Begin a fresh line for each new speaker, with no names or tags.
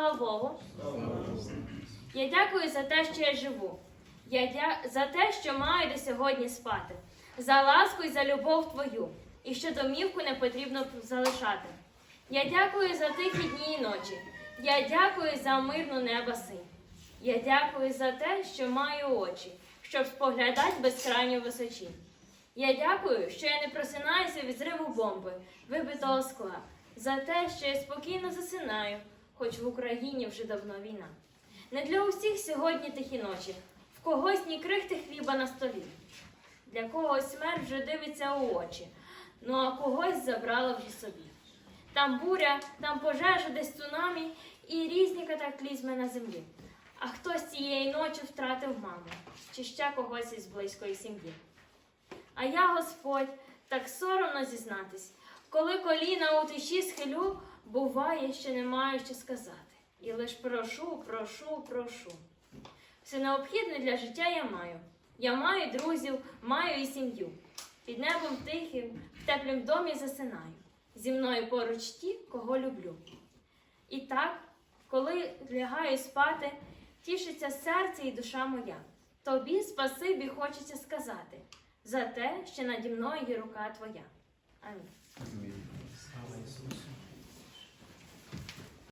Слава Богу. Я дякую за те, що я живу. Я дя... за те, що маю до сьогодні спати, за ласку і за любов твою, і що домівку не потрібно залишати. Я дякую за тихі дні і ночі. Я дякую за мирну неба синь. Я дякую за те, що маю очі, щоб споглядати безкрайню височі. Я дякую, що я не просинаюся від зриву бомби, вибитого скла, за те, що я спокійно засинаю, хоч в Україні вже давно війна. Не для усіх сьогодні тихі ночі, в когось ні крихти хліба на столі. Для когось смерть вже дивиться у очі, ну а когось забрала вже собі. Там буря, там пожежа, десь цунамі і різні катаклізми на землі. А хтось цієї ночі втратив маму чи ще когось із близької сім'ї. А я, Господь, так соромно зізнатись, коли коліна у тиші схилю, буває, що не маю що сказати. І лиш прошу, прошу, прошу. Все необхідне для життя я маю. Я маю друзів, маю і сім'ю. Під небом тихим, в теплім домі засинаю. Зі мною поруч ті, кого люблю. І так, коли лягаю спати, тішиться серце і душа моя. Тобі спасибі хочеться сказати за те, що наді мною є рука твоя. Амінь.
Слава Ісусу.